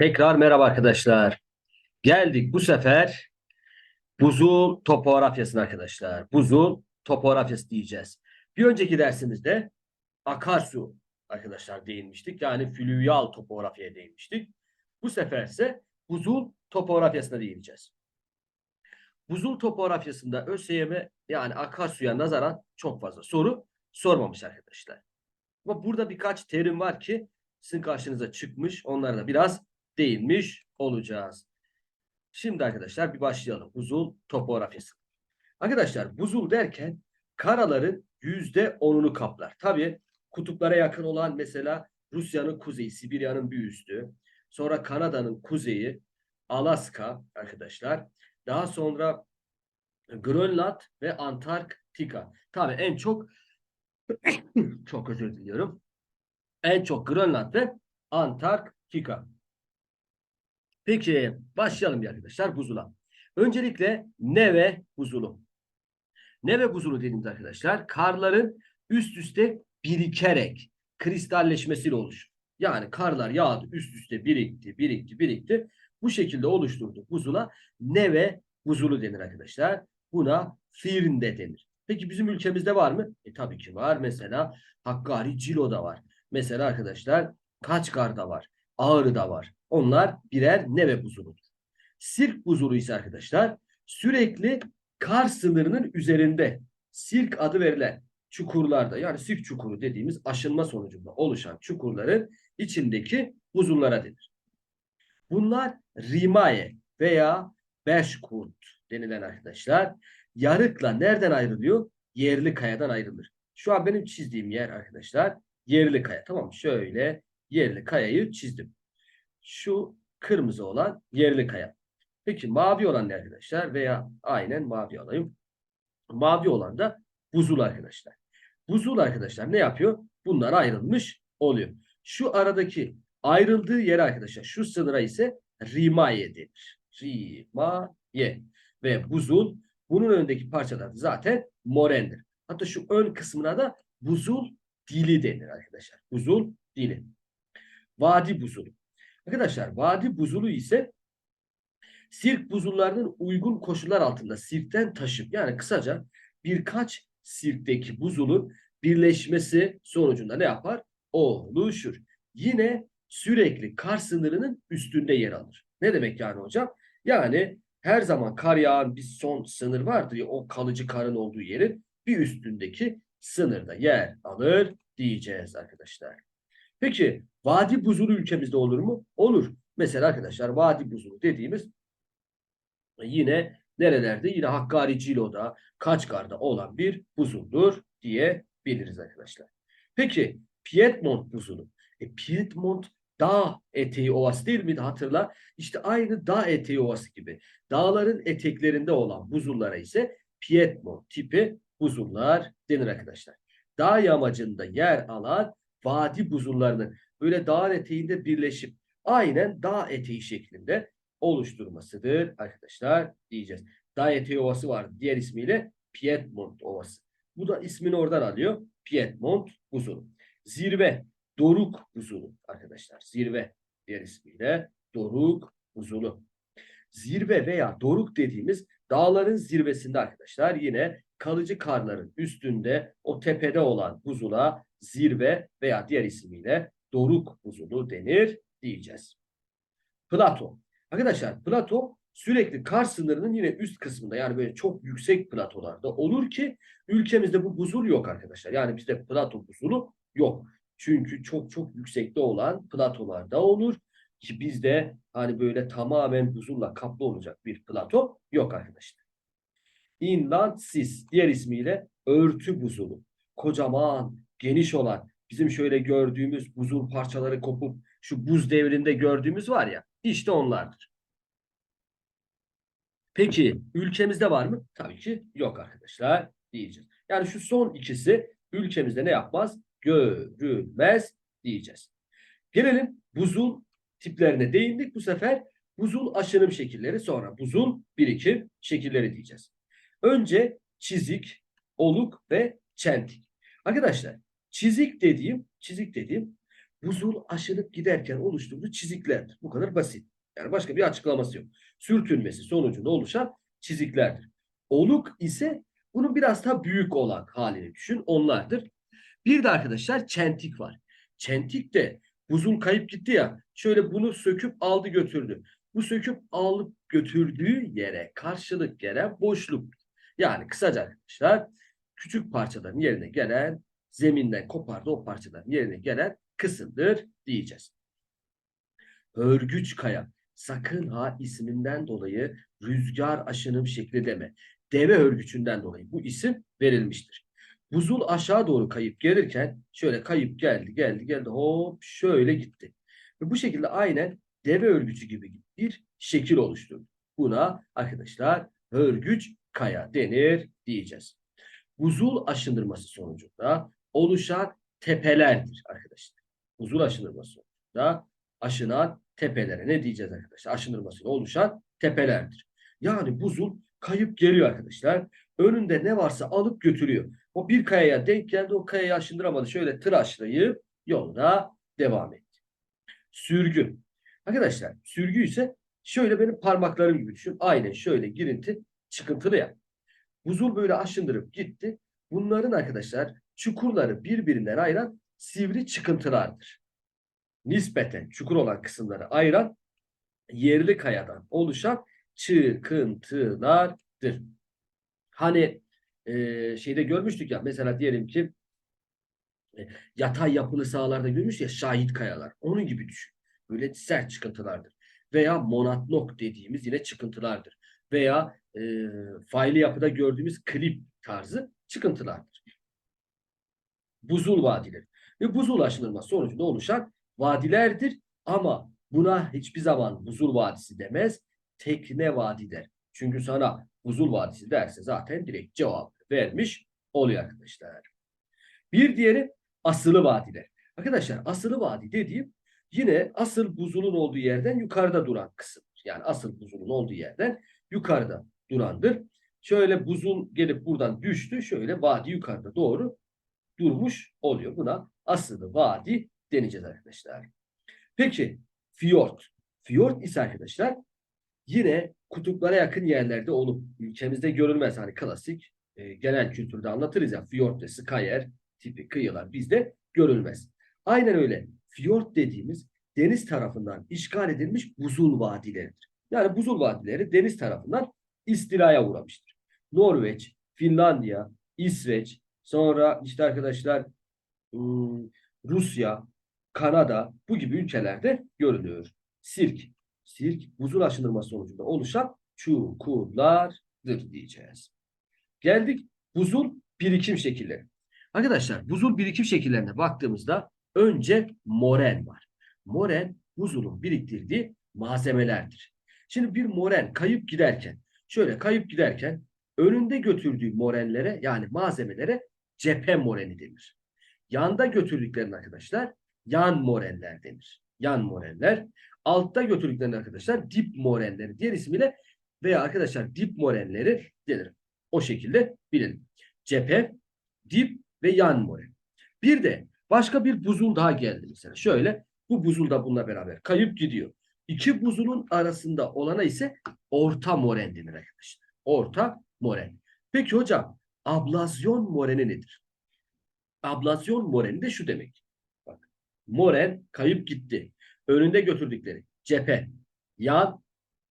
Tekrar merhaba arkadaşlar. Geldik bu sefer buzul topografyasına arkadaşlar. Buzul topografyası diyeceğiz. Bir önceki dersimizde akarsu arkadaşlar değinmiştik. Yani flüvyal topografyaya değinmiştik. Bu sefer ise buzul topografyasına değineceğiz. Buzul topografyasında ÖSYM yani akarsuya nazaran çok fazla soru sormamış arkadaşlar. Ama burada birkaç terim var ki sizin karşınıza çıkmış. Onlara da biraz değinmiş olacağız. Şimdi arkadaşlar bir başlayalım. Buzul topografyası. Arkadaşlar buzul derken karaların yüzde onunu kaplar. Tabii kutuplara yakın olan mesela Rusya'nın kuzeyi, Sibirya'nın bir üstü. Sonra Kanada'nın kuzeyi, Alaska arkadaşlar. Daha sonra Grönland ve Antarktika. Tabii en çok çok özür diliyorum. En çok Grönland ve Antarktika. Peki başlayalım arkadaşlar buzula. Öncelikle neve buzulu. Neve buzulu dediğimiz arkadaşlar karların üst üste birikerek kristalleşmesiyle oluşur. Yani karlar yağdı üst üste birikti, birikti, birikti. Bu şekilde oluşturdu buzula neve buzulu denir arkadaşlar. Buna firn de denir. Peki bizim ülkemizde var mı? E tabii ki var. Mesela Hakkari Cilo'da var. Mesela arkadaşlar Kaçkar'da var. Ağrı'da var. Onlar birer neve buzuludur. Sirk buzulu ise arkadaşlar sürekli kar sınırının üzerinde sirk adı verilen çukurlarda yani sirk çukuru dediğimiz aşınma sonucunda oluşan çukurların içindeki buzullara denir. Bunlar rimaye veya beşkurt denilen arkadaşlar yarıkla nereden ayrılıyor? Yerli kayadan ayrılır. Şu an benim çizdiğim yer arkadaşlar yerli kaya. Tamam mı? Şöyle yerli kayayı çizdim. Şu kırmızı olan yerli kaya. Peki mavi olan ne arkadaşlar? Veya aynen mavi alayım. Mavi olan da buzul arkadaşlar. Buzul arkadaşlar ne yapıyor? Bunlar ayrılmış oluyor. Şu aradaki ayrıldığı yere arkadaşlar şu sınıra ise rimaye denir. Rimaye. Ve buzul bunun önündeki parçalar zaten morendir. Hatta şu ön kısmına da buzul dili denir arkadaşlar. Buzul dili. Vadi buzulu. Arkadaşlar vadi buzulu ise sirk buzullarının uygun koşullar altında sirkten taşıp yani kısaca birkaç sirkteki buzulun birleşmesi sonucunda ne yapar? Oluşur. Yine sürekli kar sınırının üstünde yer alır. Ne demek yani hocam? Yani her zaman kar yağan bir son sınır vardır ya o kalıcı karın olduğu yerin bir üstündeki sınırda yer alır diyeceğiz arkadaşlar. Peki vadi buzulu ülkemizde olur mu? Olur. Mesela arkadaşlar vadi buzulu dediğimiz yine nerelerde? Yine Hakkari Cilo'da, Kaçkar'da olan bir buzuldur diyebiliriz arkadaşlar. Peki Piedmont buzulu. E, Piedmont dağ eteği ovası değil miydi hatırla? İşte aynı dağ eteği ovası gibi. Dağların eteklerinde olan buzullara ise Piedmont tipi buzullar denir arkadaşlar. Dağ yamacında yer alan vadi buzullarının böyle dağ eteğinde birleşip aynen dağ eteği şeklinde oluşturmasıdır arkadaşlar diyeceğiz. Dağ eteği ovası var diğer ismiyle Piedmont ovası. Bu da ismini oradan alıyor. Piedmont buzulu. Zirve Doruk buzulu arkadaşlar. Zirve diğer ismiyle Doruk buzulu. Zirve veya Doruk dediğimiz dağların zirvesinde arkadaşlar yine kalıcı karların üstünde o tepede olan buzula zirve veya diğer ismiyle doruk buzulu denir diyeceğiz. Plato. Arkadaşlar plato sürekli kar sınırının yine üst kısmında yani böyle çok yüksek platolarda olur ki ülkemizde bu buzul yok arkadaşlar. Yani bizde plato buzulu yok. Çünkü çok çok yüksekte olan platolarda olur ki bizde hani böyle tamamen buzulla kaplı olacak bir plato yok arkadaşlar. Inland sis diğer ismiyle örtü buzulu. Kocaman, geniş olan bizim şöyle gördüğümüz buzul parçaları kopup şu buz devrinde gördüğümüz var ya işte onlardır. Peki ülkemizde var mı? Tabii ki yok arkadaşlar diyeceğiz. Yani şu son ikisi ülkemizde ne yapmaz? Görülmez diyeceğiz. Gelelim buzul tiplerine değindik. Bu sefer buzul aşınım şekilleri sonra buzul birikim şekilleri diyeceğiz. Önce çizik, oluk ve çentik. Arkadaşlar çizik dediğim, çizik dediğim buzul aşınıp giderken oluşturduğu çiziklerdir. Bu kadar basit. Yani başka bir açıklaması yok. Sürtünmesi sonucunda oluşan çiziklerdir. Oluk ise bunun biraz daha büyük olan halini düşün. Onlardır. Bir de arkadaşlar çentik var. Çentik de buzul kayıp gitti ya. Şöyle bunu söküp aldı götürdü. Bu söküp alıp götürdüğü yere karşılık gelen boşluk. Yani kısaca arkadaşlar küçük parçaların yerine gelen zeminden kopardı o parçaların yerine gelen kısımdır diyeceğiz. Örgüç kaya. Sakın ha isminden dolayı rüzgar aşınım şekli deme. Deve örgüçünden dolayı bu isim verilmiştir. Buzul aşağı doğru kayıp gelirken şöyle kayıp geldi geldi geldi hop şöyle gitti. Ve bu şekilde aynen deve örgücü gibi bir şekil oluşturdu. Buna arkadaşlar örgüç kaya denir diyeceğiz. Buzul aşındırması sonucunda oluşan tepelerdir arkadaşlar. Buzul aşındırması sonucunda aşınan tepelere ne diyeceğiz arkadaşlar? Aşındırmasıyla oluşan tepelerdir. Yani buzul kayıp geliyor arkadaşlar. Önünde ne varsa alıp götürüyor. O bir kayaya denk geldi o kayayı aşındıramadı. Şöyle tıraşlayıp yolda devam etti. Sürgü. Arkadaşlar sürgü ise şöyle benim parmaklarım gibi düşün. Aynen şöyle girinti çıkıntılı ya. Buzul böyle aşındırıp gitti. Bunların arkadaşlar çukurları birbirinden ayıran sivri çıkıntılardır. Nispeten çukur olan kısımları ayıran yerli kayadan oluşan çıkıntılardır. Hani e, şeyde görmüştük ya mesela diyelim ki e, yatay yapılı sahalarda görmüş ya şahit kayalar. Onun gibi düşün. Böyle sert çıkıntılardır. Veya monatlok dediğimiz yine çıkıntılardır. Veya e, faili yapıda gördüğümüz klip tarzı çıkıntılardır. Buzul vadileri. Ve buzul aşınırması sonucunda oluşan vadilerdir. Ama buna hiçbir zaman buzul vadisi demez. Tekne vadi der. Çünkü sana buzul vadisi derse zaten direkt cevap vermiş oluyor arkadaşlar. Bir diğeri asılı vadiler. Arkadaşlar asılı vadi dediğim yine asıl buzulun olduğu yerden yukarıda duran kısım. Yani asıl buzulun olduğu yerden yukarıda durandır. Şöyle buzul gelip buradan düştü. Şöyle vadi yukarıda doğru durmuş oluyor. Buna asılı vadi deneyeceğiz arkadaşlar. Peki fiyort. Fiyort ise arkadaşlar yine kutuplara yakın yerlerde olup ülkemizde görülmez. Hani klasik e, genel kültürde anlatırız ya fiyort ve skayer tipi kıyılar bizde görülmez. Aynen öyle. Fiyort dediğimiz deniz tarafından işgal edilmiş buzul vadileridir. Yani buzul vadileri deniz tarafından istilaya uğramıştır. Norveç, Finlandiya, İsveç, sonra işte arkadaşlar ıı, Rusya, Kanada bu gibi ülkelerde görülüyor. Sirk. Sirk buzul aşındırması sonucunda oluşan çukurlardır diyeceğiz. Geldik buzul birikim şekilleri. Arkadaşlar buzul birikim şekillerine baktığımızda önce moren var. Moren buzulun biriktirdiği malzemelerdir. Şimdi bir moren kayıp giderken şöyle kayıp giderken önünde götürdüğü morenlere yani malzemelere cephe moreni denir. Yanda götürdüklerine arkadaşlar yan morenler denir. Yan morenler. Altta götürdüklerine arkadaşlar dip morenleri diğer ismiyle veya arkadaşlar dip morenleri denir. O şekilde bilelim. Cephe, dip ve yan moren. Bir de başka bir buzul daha geldi mesela. Şöyle bu buzul da bununla beraber kayıp gidiyor. İki buzulun arasında olana ise orta moren denir arkadaşlar. Orta moren. Peki hocam ablazyon moreni nedir? Ablazyon moreni de şu demek. Bak, moren kayıp gitti. Önünde götürdükleri cephe, yan,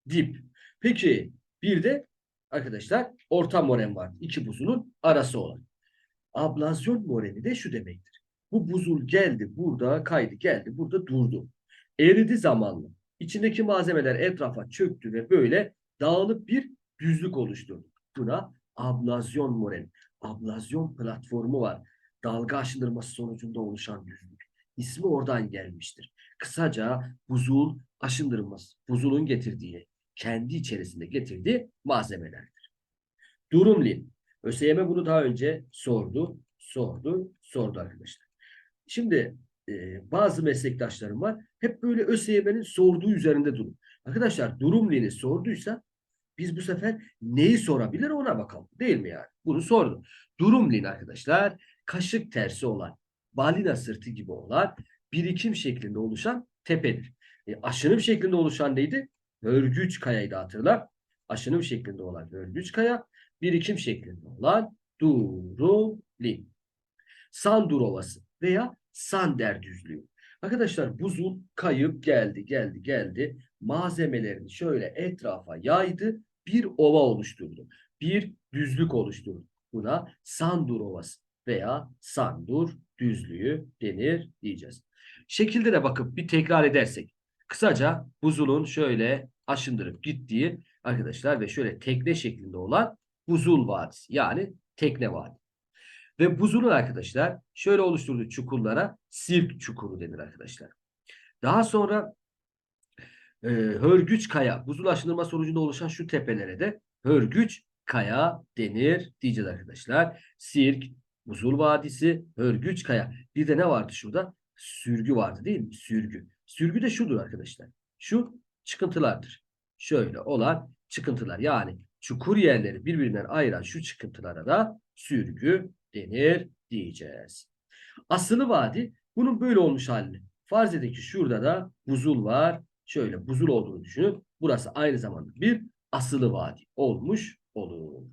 dip. Peki bir de arkadaşlar orta moren var. İki buzulun arası olan. Ablazyon moreni de şu demektir. Bu buzul geldi burada kaydı geldi burada durdu. Eridi zamanla. İçindeki malzemeler etrafa çöktü ve böyle dağılıp bir düzlük oluşturdu. Buna ablazyon moreni. Ablazyon platformu var. Dalga aşındırması sonucunda oluşan düzlük. İsmi oradan gelmiştir. Kısaca buzul aşındırması, buzulun getirdiği, kendi içerisinde getirdiği malzemelerdir. Durumlin. ÖSYM bunu daha önce sordu, sordu, sordu arkadaşlar. Şimdi e, bazı meslektaşlarım var. Hep böyle ÖSYM'nin sorduğu üzerinde durun. Arkadaşlar durumlini sorduysa biz bu sefer neyi sorabilir ona bakalım. Değil mi yani? Bunu sordu. Durumlin arkadaşlar kaşık tersi olan, balina sırtı gibi olan birikim şeklinde oluşan tepedir. E, aşınım şeklinde oluşan neydi? Hörgüç kayaydı hatırla. Aşınım şeklinde olan hörgüç kaya, birikim şeklinde olan Duruli. Sandur Ovası veya Sander Düzlüğü. Arkadaşlar buzul kayıp geldi, geldi, geldi. Malzemelerini şöyle etrafa yaydı. Bir ova oluşturdu. Bir düzlük oluşturdu. Buna Sandur Ovası veya Sandur Düzlüğü denir diyeceğiz. Şekilde de bakıp bir tekrar edersek. Kısaca buzulun şöyle aşındırıp gittiği arkadaşlar ve şöyle tekne şeklinde olan buzul vadisi yani tekne vadi. Ve buzulun arkadaşlar şöyle oluşturduğu çukurlara sirk çukuru denir arkadaşlar. Daha sonra e, hörgüç kaya, buzul aşındırma sonucunda oluşan şu tepelere de hörgüç kaya denir diyeceğiz arkadaşlar. Sirk, buzul vadisi, hörgüç kaya. Bir de ne vardı şurada? Sürgü vardı değil mi? Sürgü. Sürgü de şudur arkadaşlar. Şu çıkıntılardır. Şöyle olan çıkıntılar. Yani çukur yerleri birbirinden ayıran şu çıkıntılara da sürgü denir diyeceğiz. Asılı vadi bunun böyle olmuş halini. Farz edin ki şurada da buzul var. Şöyle buzul olduğunu düşünün. Burası aynı zamanda bir asılı vadi olmuş olur.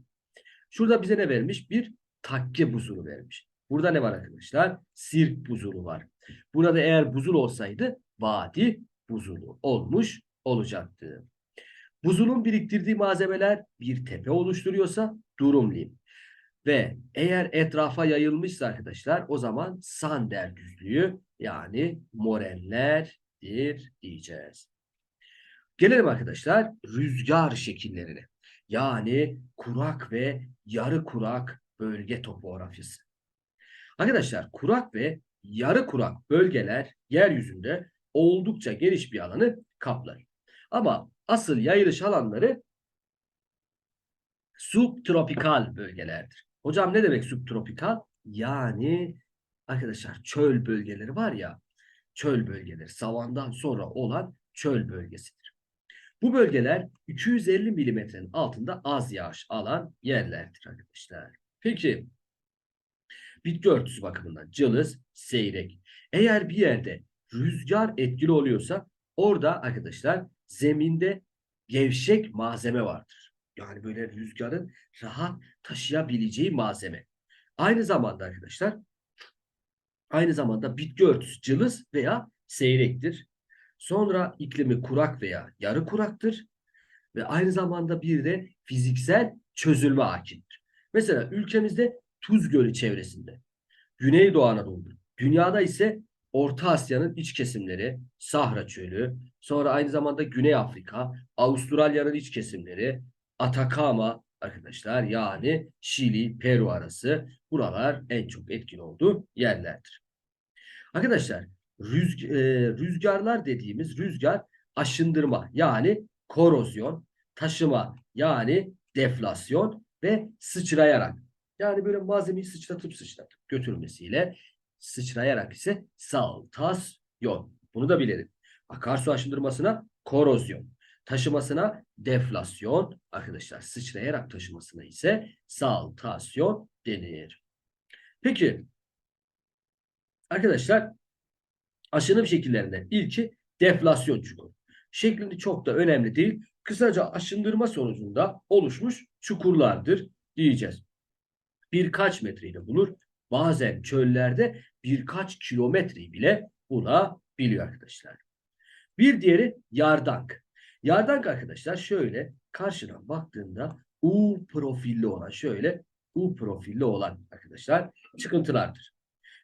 Şurada bize ne vermiş? Bir takke buzulu vermiş. Burada ne var arkadaşlar? Sirk buzulu var. Burada eğer buzul olsaydı vadi buzulu olmuş olacaktı. Buzulun biriktirdiği malzemeler bir tepe oluşturuyorsa durum. Ve eğer etrafa yayılmışsa arkadaşlar o zaman sander düzlüğü yani morellerdir diyeceğiz. Gelelim arkadaşlar rüzgar şekillerine. Yani kurak ve yarı kurak bölge topografyası. Arkadaşlar kurak ve yarı kurak bölgeler yeryüzünde oldukça geniş bir alanı kaplar. Ama asıl yayılış alanları subtropikal bölgelerdir. Hocam ne demek subtropikal? Yani arkadaşlar çöl bölgeleri var ya, çöl bölgeleri, savandan sonra olan çöl bölgesidir. Bu bölgeler 250 milimetrenin altında az yağış alan yerlerdir arkadaşlar. Peki bitki örtüsü bakımından cılız, seyrek. Eğer bir yerde rüzgar etkili oluyorsa orada arkadaşlar zeminde gevşek malzeme vardır. Yani böyle rüzgarın rahat taşıyabileceği malzeme. Aynı zamanda arkadaşlar aynı zamanda bitki örtüsü cılız veya seyrektir. Sonra iklimi kurak veya yarı kuraktır. Ve aynı zamanda bir de fiziksel çözülme hakimdir. Mesela ülkemizde Tuz Gölü çevresinde, Güneydoğu Anadolu'da, dünyada ise Orta Asya'nın iç kesimleri, Sahra Çölü, sonra aynı zamanda Güney Afrika, Avustralya'nın iç kesimleri, Atakama arkadaşlar yani Şili, Peru arası buralar en çok etkin olduğu yerlerdir. Arkadaşlar rüzg e, rüzgarlar dediğimiz rüzgar aşındırma yani korozyon, taşıma yani deflasyon ve sıçrayarak yani böyle malzemeyi sıçratıp sıçratıp götürmesiyle sıçrayarak ise saltasyon. Bunu da bilelim. Akarsu aşındırmasına korozyon, taşımasına deflasyon arkadaşlar sıçrayarak taşımasına ise saltasyon denir. Peki arkadaşlar aşınım şekillerinden ilki deflasyon çukuru. Şeklinde çok da önemli değil. Kısaca aşındırma sonucunda oluşmuş çukurlardır diyeceğiz. Birkaç metreyle bulur. Bazen çöllerde birkaç kilometreyi bile bulabiliyor arkadaşlar. Bir diğeri yardank. Yardank arkadaşlar şöyle karşıdan baktığında U profilli olan şöyle U profilli olan arkadaşlar çıkıntılardır.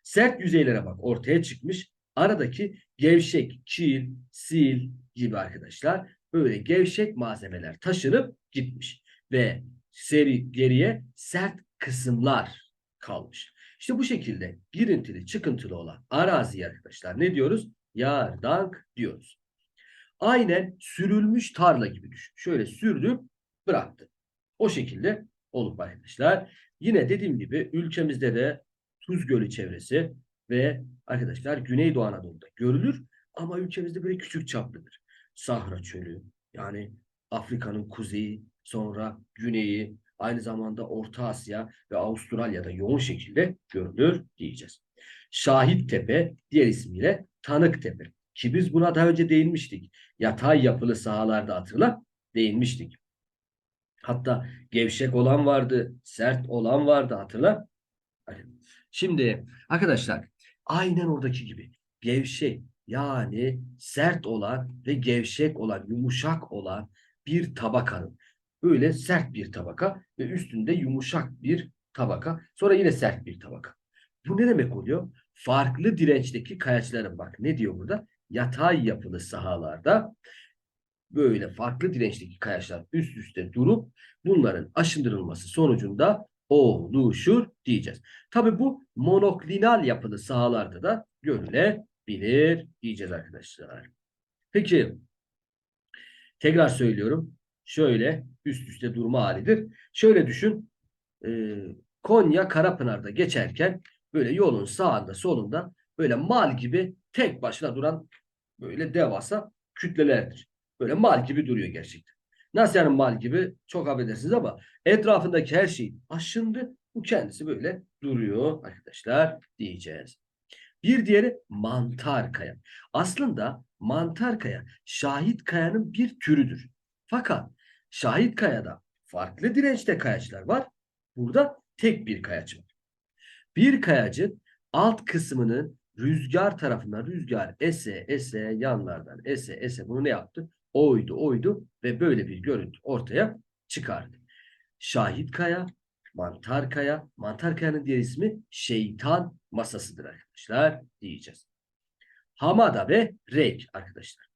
Sert yüzeylere bak ortaya çıkmış. Aradaki gevşek, çil, sil gibi arkadaşlar böyle gevşek malzemeler taşınıp gitmiş. Ve seri geriye sert kısımlar kalmış. İşte bu şekilde girintili çıkıntılı olan arazi arkadaşlar ne diyoruz? Yardank diyoruz. Aynen sürülmüş tarla gibi düşün. Şöyle sürdüm bıraktı. O şekilde olup arkadaşlar. Yine dediğim gibi ülkemizde de Tuz Gölü çevresi ve arkadaşlar Güneydoğu Anadolu'da görülür. Ama ülkemizde böyle küçük çaplıdır. Sahra Çölü yani Afrika'nın kuzeyi sonra güneyi aynı zamanda Orta Asya ve Avustralya'da yoğun şekilde görülür diyeceğiz. Şahit Tepe diğer ismiyle Tanık Tepe. Ki biz buna daha önce değinmiştik. Yatay yapılı sahalarda hatırla değinmiştik. Hatta gevşek olan vardı, sert olan vardı hatırla. Şimdi arkadaşlar aynen oradaki gibi gevşek yani sert olan ve gevşek olan, yumuşak olan bir tabakanın böyle sert bir tabaka ve üstünde yumuşak bir tabaka sonra yine sert bir tabaka. Bu ne demek oluyor? Farklı dirençteki kayaçların bak ne diyor burada? Yatay yapılı sahalarda böyle farklı dirençteki kayaçlar üst üste durup bunların aşındırılması sonucunda oluşur diyeceğiz. Tabi bu monoklinal yapılı sahalarda da görülebilir diyeceğiz arkadaşlar. Peki tekrar söylüyorum. Şöyle üst üste durma halidir. Şöyle düşün. E, Konya Karapınar'da geçerken böyle yolun sağında solunda böyle mal gibi tek başına duran böyle devasa kütlelerdir. Böyle mal gibi duruyor gerçekten. Nasıl yani mal gibi? Çok affedersiniz ama etrafındaki her şey aşındı. Bu kendisi böyle duruyor arkadaşlar diyeceğiz. Bir diğeri mantar kaya. Aslında mantar kaya şahit kayanın bir türüdür. Fakat şahit kayada farklı dirençte kayaçlar var. Burada tek bir kayaç var. Bir kayacın alt kısmının rüzgar tarafından rüzgar ese ese yanlardan ese ese bunu ne yaptı? Oydu oydu ve böyle bir görüntü ortaya çıkardı. Şahit kaya, mantar kaya, mantar kayanın diğer ismi şeytan masasıdır arkadaşlar diyeceğiz. Hamada ve rek arkadaşlar.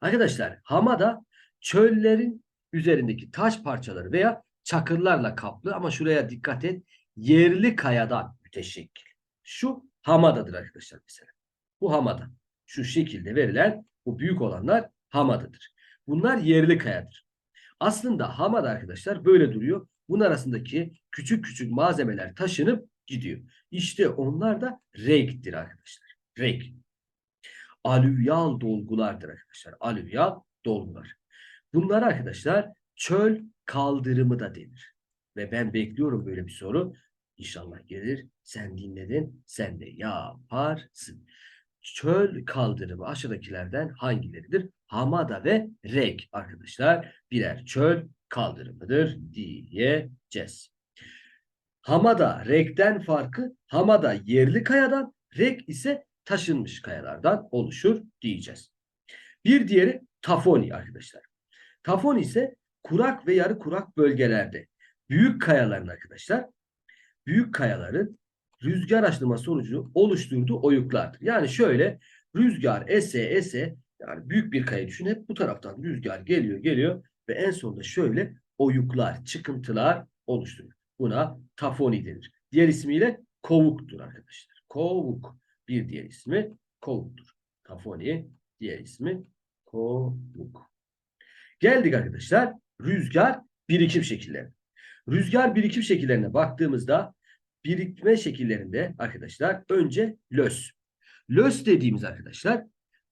Arkadaşlar hamada çöllerin üzerindeki taş parçaları veya çakırlarla kaplı ama şuraya dikkat et yerli kayadan müteşekkil. Şu hamadadır arkadaşlar mesela. Bu hamada. Şu şekilde verilen bu büyük olanlar hamadadır. Bunlar yerli kayadır. Aslında hamada arkadaşlar böyle duruyor. Bunun arasındaki küçük küçük malzemeler taşınıp gidiyor. İşte onlar da renktir arkadaşlar. Renk. Alüvyal dolgulardır arkadaşlar. Alüvyal dolgular. Bunlar arkadaşlar çöl kaldırımı da denir. Ve ben bekliyorum böyle bir soru. İnşallah gelir. Sen dinledin. Sen de yaparsın çöl kaldırımı aşağıdakilerden hangileridir? Hamada ve Rek arkadaşlar birer çöl kaldırımıdır diyeceğiz. Hamada Rek'ten farkı Hamada yerli kayadan Rek ise taşınmış kayalardan oluşur diyeceğiz. Bir diğeri Tafoni arkadaşlar. Tafoni ise kurak ve yarı kurak bölgelerde büyük kayaların arkadaşlar büyük kayaların rüzgar açlama sonucu oluşturduğu oyuklardır. Yani şöyle rüzgar ese ese yani büyük bir kaya düşün. Hep bu taraftan rüzgar geliyor geliyor ve en sonunda şöyle oyuklar, çıkıntılar oluşturuyor. Buna tafoni denir. Diğer ismiyle kovuktur arkadaşlar. Kovuk. Bir diğer ismi kovuktur. Tafoni diğer ismi kovuk. Geldik arkadaşlar rüzgar birikim şekilleri. Rüzgar birikim şekillerine baktığımızda birikme şekillerinde arkadaşlar önce lös. Lös dediğimiz arkadaşlar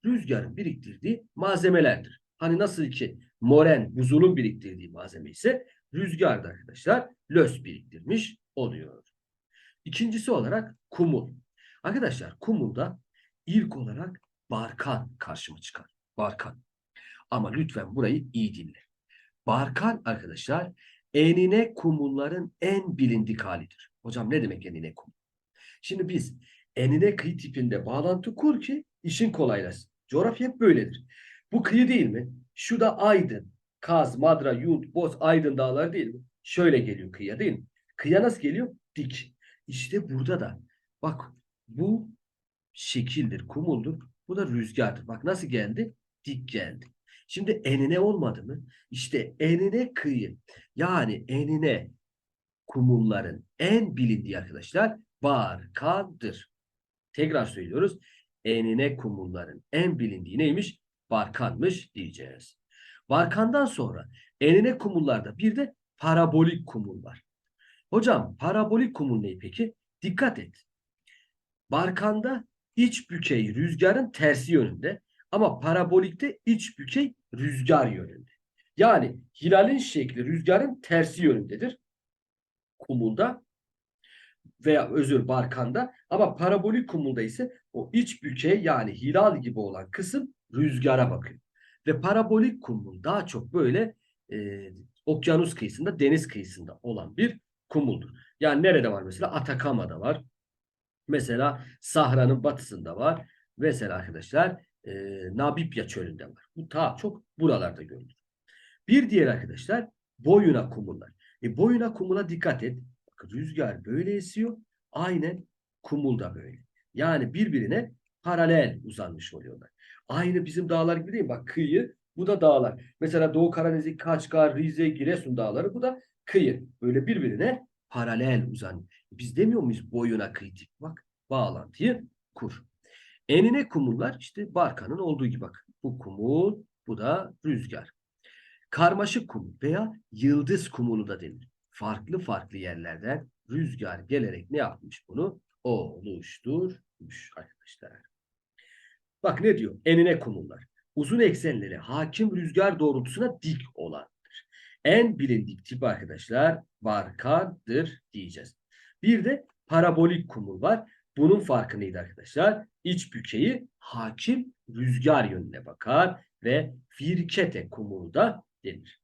rüzgarın biriktirdiği malzemelerdir. Hani nasıl ki moren buzulun biriktirdiği malzeme ise rüzgarda arkadaşlar lös biriktirmiş oluyor. İkincisi olarak kumul. Arkadaşlar kumulda ilk olarak barkan karşıma çıkar. Barkan. Ama lütfen burayı iyi dinle. Barkan arkadaşlar enine kumulların en bilindik halidir. Hocam ne demek enine kum? Şimdi biz enine kıyı tipinde bağlantı kur ki işin kolaylaşsın. Coğrafya hep böyledir. Bu kıyı değil mi? Şu da Aydın, Kaz, Madra, Yurt, Boz, Aydın dağları değil mi? Şöyle geliyor kıyıya değil mi? Kıyıya nasıl geliyor? Dik. İşte burada da bak bu şekildir, kumuldur. Bu da rüzgardır. Bak nasıl geldi? Dik geldi. Şimdi enine olmadı mı? İşte enine kıyı. Yani enine kumulların en bilindiği arkadaşlar Barkan'dır. Tekrar söylüyoruz. Enine kumulların en bilindiği neymiş? Barkanmış diyeceğiz. Barkandan sonra enine kumullarda bir de parabolik kumul var. Hocam parabolik kumul ne peki? Dikkat et. Barkanda iç bükey rüzgarın tersi yönünde ama parabolikte iç bükey rüzgar yönünde. Yani hilalin şekli rüzgarın tersi yönündedir. Kumulda veya özür barkanda ama parabolik kumulda ise o iç bükey yani hilal gibi olan kısım rüzgara bakıyor. Ve parabolik kumul daha çok böyle e, okyanus kıyısında, deniz kıyısında olan bir kumuldur. Yani nerede var mesela? Atakama'da var. Mesela Sahra'nın batısında var. Mesela arkadaşlar e, Nabibya çölünde var. Bu daha çok buralarda görülür. Bir diğer arkadaşlar boyuna kumullar. E, boyuna kumula dikkat et. Bak, rüzgar böyle esiyor. Aynen kumul da böyle. Yani birbirine paralel uzanmış oluyorlar. Aynı bizim dağlar gibi değil? Bak kıyı bu da dağlar. Mesela Doğu Karadeniz'in Kaçkar, Rize, Giresun dağları bu da kıyı. Böyle birbirine paralel uzanıyor. Biz demiyor muyuz boyuna kıyı tip? Bak bağlantıyı kur. Enine kumullar işte Barkan'ın olduğu gibi bak. Bu kumul, bu da rüzgar. Karmaşık kumul veya yıldız kumulu da denir. Farklı farklı yerlerden rüzgar gelerek ne yapmış bunu? Oluşturmuş arkadaşlar. Bak ne diyor? Enine kumullar. Uzun eksenleri hakim rüzgar doğrultusuna dik olandır. En bilindik tip arkadaşlar barkandır diyeceğiz. Bir de parabolik kumul var. Bunun farkı neydi arkadaşlar? İç bükeyi hakim rüzgar yönüne bakar ve firkete kumulu da denir.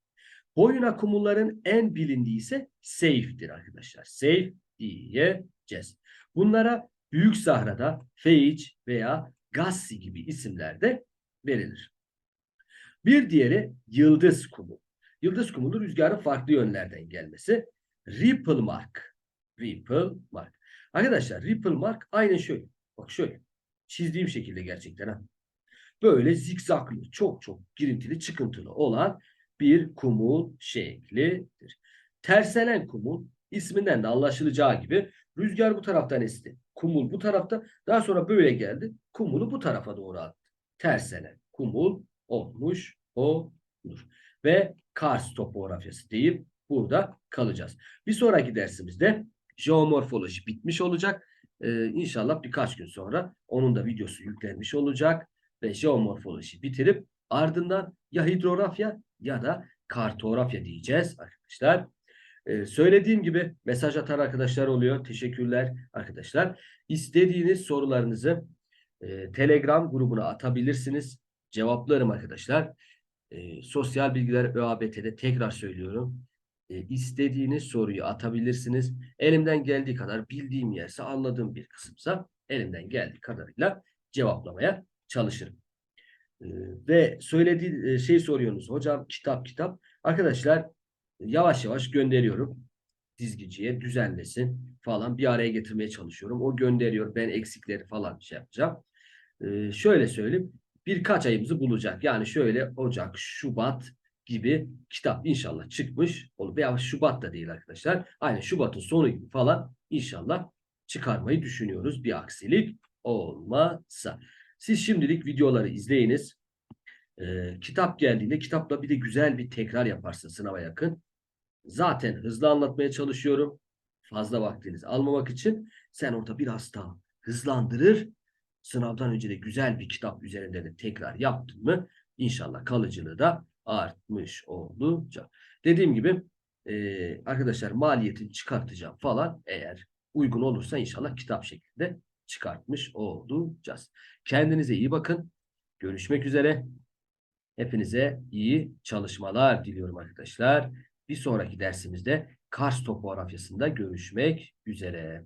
Boyuna kumulların en bilindiği ise seyftir arkadaşlar. Seyf diyeceğiz. Bunlara Büyük Sahra'da Feiç veya Gassi gibi isimler de verilir. Bir diğeri yıldız kumu. Yıldız kumulu rüzgarın farklı yönlerden gelmesi. Ripple mark. Ripple mark. Arkadaşlar ripple mark aynen şöyle. Bak şöyle. Çizdiğim şekilde gerçekten ha. Böyle zikzaklı, çok çok girintili, çıkıntılı olan bir kumul şeklidir. Terselen kumul isminden de anlaşılacağı gibi rüzgar bu taraftan esti. Kumul bu tarafta. Daha sonra böyle geldi. Kumulu bu tarafa doğru attı. Terselen kumul olmuş olur. Ve Kars topografyası deyip burada kalacağız. Bir sonraki dersimizde jeomorfoloji bitmiş olacak. Ee, inşallah birkaç gün sonra onun da videosu yüklenmiş olacak. Ve jeomorfoloji bitirip ardından ya hidrografya ya da kartografya diyeceğiz arkadaşlar. Ee, söylediğim gibi mesaj atan arkadaşlar oluyor. Teşekkürler arkadaşlar. İstediğiniz sorularınızı e, Telegram grubuna atabilirsiniz. Cevaplarım arkadaşlar. E, sosyal bilgiler ÖABT'de tekrar söylüyorum. E, istediğiniz soruyu atabilirsiniz. Elimden geldiği kadar bildiğim yerse anladığım bir kısımsa elimden geldiği kadarıyla cevaplamaya çalışırım. E, ve söylediği şey soruyorsunuz. Hocam kitap kitap. Arkadaşlar yavaş yavaş gönderiyorum dizgiciye düzenlesin falan bir araya getirmeye çalışıyorum. O gönderiyor ben eksikleri falan şey yapacağım. Ee, şöyle söyleyeyim birkaç ayımızı bulacak. Yani şöyle Ocak, Şubat gibi kitap inşallah çıkmış olur. Veya Şubat da değil arkadaşlar. Aynı Şubat'ın sonu gibi falan inşallah çıkarmayı düşünüyoruz. Bir aksilik olmazsa. Siz şimdilik videoları izleyiniz. Ee, kitap geldiğinde kitapla bir de güzel bir tekrar yaparsın sınava yakın. Zaten hızlı anlatmaya çalışıyorum. Fazla vaktinizi almamak için. Sen orada biraz daha hızlandırır. Sınavdan önce de güzel bir kitap üzerinde de tekrar yaptın mı İnşallah kalıcılığı da artmış olacak. Dediğim gibi e, arkadaşlar maliyetini çıkartacağım falan eğer uygun olursa inşallah kitap şeklinde çıkartmış olacağız. Kendinize iyi bakın. Görüşmek üzere. Hepinize iyi çalışmalar diliyorum arkadaşlar. Bir sonraki dersimizde Kars topografyasında görüşmek üzere.